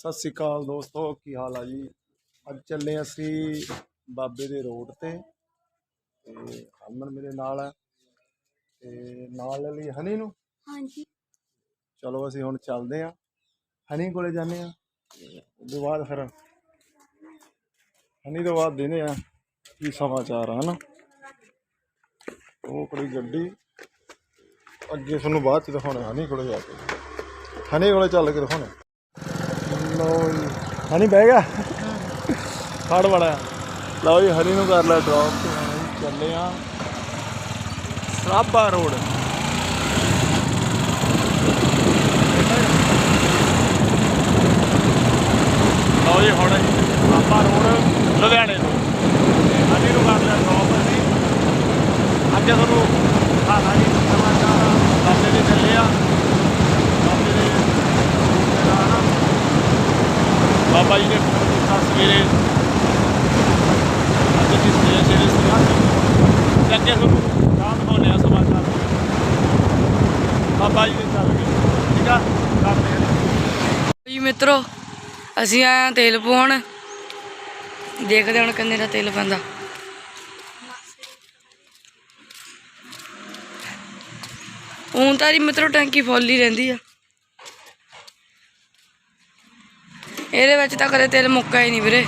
ਸਤਿ ਸ੍ਰੀ ਅਕਾਲ ਦੋਸਤੋ ਕੀ ਹਾਲ ਆ ਜੀ? ਅੱਜ ਚੱਲੇ ਅਸੀਂ ਬਾਬੇ ਦੇ ਰੋਡ ਤੇ ਤੇ ਹਰਮਨ ਮੇਰੇ ਨਾਲ ਹੈ ਤੇ ਨਾਲ ਲੈ ਲਈ ਹਨੀ ਨੂੰ। ਹਾਂਜੀ। ਚਲੋ ਅਸੀਂ ਹੁਣ ਚੱਲਦੇ ਆਂ ਹਨੀ ਕੋਲੇ ਜਾਂਦੇ ਆਂ ਉਹਦੇ ਬਾਅਦ ਫਿਰ ਹਨੀ ਤੋਂ ਬਾਅਦ ਦੇਨੇ ਆ ਕੀ ਸਮਾਚਾਰ ਆ ਹਨਾ? ਉਹ ਕੋਲੀ ਗੱਡੀ? ਅੱਗੇ ਤੁਹਾਨੂੰ ਬਾਅਦ ਚ ਦਿਖਾਉਣਾ ਹਨੀ ਕੋਲੇ ਜਾ ਕੇ। ਹਨੀ ਕੋਲੇ ਚੱਲ ਕੇ ਦਿਖਾਉਣਾ। ਲਓ ਜੀ। ਹਨੀ ਬਹਿ ਗਿਆ। ਫੜ ਬੜਾ। ਲਓ ਜੀ, ਹਨੀ ਨੂੰ ਕਰ ਲਿਆ ਡ੍ਰੌਪ ਚੱਲੇ ਆ। ਸਰਾਭਾ ਰੋਡ। ਲਓ ਜੀ, ਹੁਣ ਆਪਾਂ ਰੋਡ, ਲੁਧਿਆਣੇ ਤੋਂ। ਤੇ ਨੂੰ ਕਰ ਲਿਆ ਡ੍ਰੌਪ ਅਸੀਂ। ਅੱਜ ਤੁਹਾਨੂੰ ਹਾਲਾ ਜੀ ਸਮਾਚਾਰ ਬਾਬੇ ਦੇ ਚੱਲੇ ਆ ਬਾਬੇ ਦੇ ਦੇ ਨਾਲ ਬਾਬਾ ਜੀ ਨੇ ਫੋਨ ਕੀਤਾ ਸਵੇਰੇ ਅੱਜ ਜੀ ਸਵੇਰੇ ਸਵੇਰੇ ਸੀਗਾ ਤੇ ਅੱਗੇ ਤੁਹਾਨੂੰ ਰਾਤ ਦਿਖਾਉਂਦੇ ਆ ਸਮਾਚਾਰ ਬਾਬਾ ਜੀ ਦੇ ਚੱਲ ਗਏ। ਠੀਕ ਆ? ਕਰਦੇ ਆ ਜੀ ਮਿੱਤਰੋ, ਅਸੀਂ ਆਏ ਤੇਲ ਪਵਾਉਣ। ਦੇਖਦੇ ਹੁਣ ਕਿੰਨੇ ਦਾ ਤੇਲ ਪੈਂਦਾ। ਹੁਣ ਤਾਂ ਜੀ ਮਿੱਤਰੋ, ਟੈਂਕੀ ਫੁੱਲ ਹੀ ਰਹਿੰਦੀ ਆ। ਇਹਦੇ ਵਿੱਚ ਤਾਂ ਕਦੇ ਤੇਲ ਮੁੱਕਾ ਹੀ ਨਹੀਂ ਵੀਰੇ।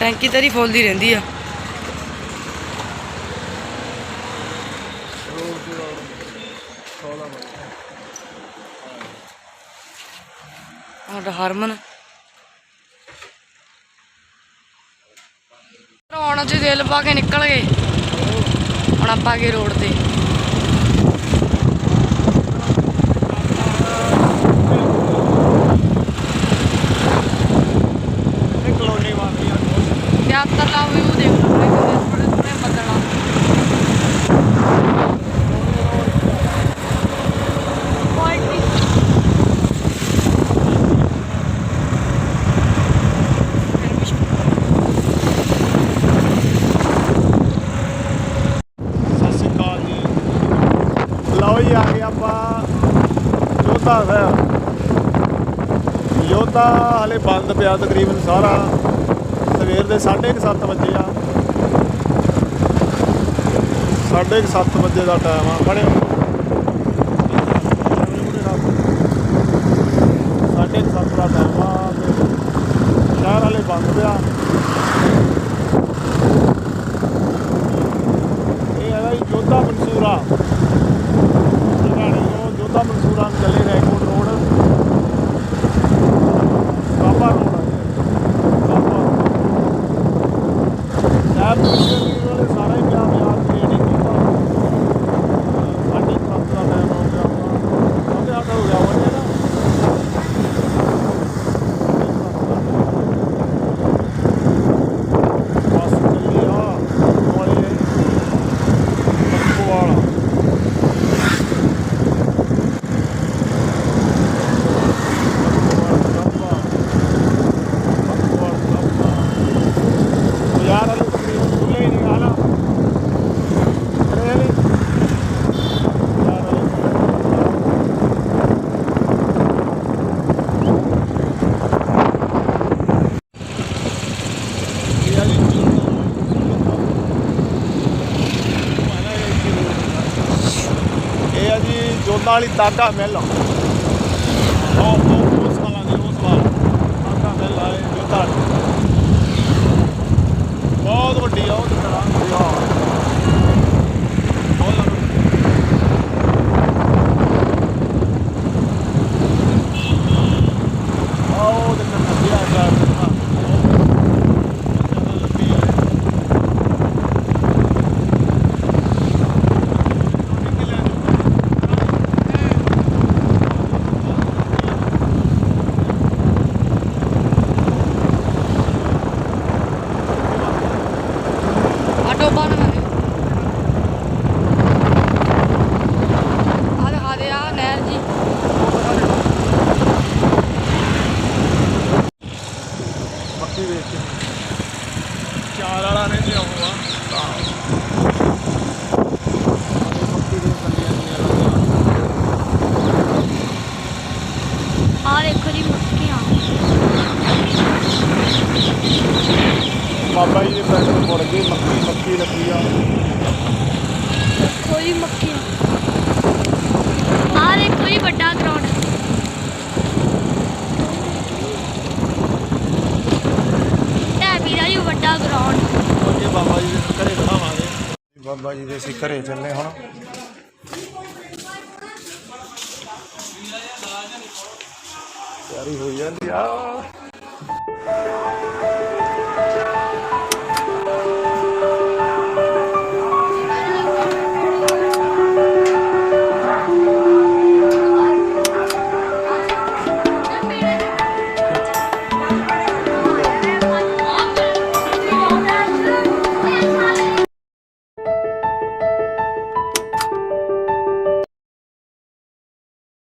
ਟੈਂਕੀ ਤੇਰੀ ਫੁੱਲ ਰਹਿੰਦੀ ਆ। ਸਾਡਾ ਹਰਮਨ। ਹੁਣ ਅਸੀਂ ਤੇਲ ਪਾ ਕੇ ਨਿਕਲ ਗਏ। ਹੁਣ ਆਪਾਂ ਗਏ ਰੋਡ ਤੇ ਇਹ ਕਲੋਨੀ ਵਾਲੀ ਆ ਯਾਤਰਾ ਦਾ ਵੀ ਉਹ ਦੇਖ ਲਓ ਕਿੰਨੇ ਥੋੜੇ ਥੋੜੇ ਬੱਦਲ ਆ ਸਤਿ ਸ਼੍ਰੀ ਅਕਾਲ ਜੀ ਲਓ ਜੀ ਆ ਗਏ ਆਪਾਂ ਯੋਧਾ ਸਾਹਿਬ। ਯੋਧਾ ਹਲੇ ਬੰਦ ਪਿਆ ਤਕਰੀਬਨ ਸਾਰਾ। ਸਵੇਰ ਦੇ 7:30 ਵਜੇ ਆ। 7:30 ਵਜੇ ਦਾ ਟਾਈਮ ਆ। ਬੜੇ ਸਾਢੇ ਕੁ ਸੱਤ ਦਾ ਟਾਈਮ ਆ। ਸ਼ਹਿਰ ਵਾਲੇ ਬੰਦ ਪਿਆ ਇਹ ਹੈਗਾ ਜੀ ਜੋਧਾ ਮਨਸੂਰਾ ਲੁਧਿਆਣੇ ਤੋਂ ਜੋਧਾ ਮਨਸੂਰਾ ਨੂੰ ਚੱਲੇ ਰੈਕੋਰਡ ਰੋਡ ਬਾਬਾ ਰੋਡ ਆ ਜੀ ਬਾਬਾ ਸਾਹਿਬ ਵਾਲੇ ਸਾਰਾ ਹੀ ਪਿਆ ਯਾਦ ਕ੍ਰੀਏਟ ਕੀਤਾ ਸਾਢੇ ਕੁ ਸੱਤ ਦਾ ਟਾਈਮ ਹੋ ਗਿਆ ਆਪਣਾ ਸਾਢੇ ਅੱਠ ਹੋ ਗਿਆ ਵਜੇ ਨਾ ਬਸ ਚੱਲੀ ਆ ਵਾਲੇ ਵਾਲਾ ਯਾਰ ਅਲੀ ਤਕਰੀਬਨ ਖੁੱਲੇ ਹੀ ਨਹੀਂ ਆਣਾ ਅਲੀ ਯਾਰ ਅਲੀ ਇਹ ਆ ਜੀ ਇਹ ਆ ਜੀ ਜੋਧਾ ਵਾਲੀ ਤਾਗਾ ਮਿਲ ਉਹ ਉਹ ਉਸ ਵਾਲਾ ਨਹੀਂ ਉਸ ਵਾਲਾ ਤਾਗਾ ਮਿਲ ਆਏ ਜੋਧਾ ਚਾਲ ਵਾਲਾ ਨੇ ਤੇ ਉਹ ਆ ਆ ਦੇਖੋ ਜੀ ਮੱਕੀਆਂ। ਬਾਬਾ ਜੀ ਦੇ ਪੈਰ ਮੁੜ ਗਈ ਮੱਕੀ ਮੱਕੀ ਲੱਗੀ ਆ। ਬਾਬਾ ਜੀ ਦੇ ਅਸੀਂ ਘਰੇ ਚੱਲੇ ਹੁਣ। ਤਿਆਰੀ ਹੋਈ ਜਾਂਦੀ ਆ।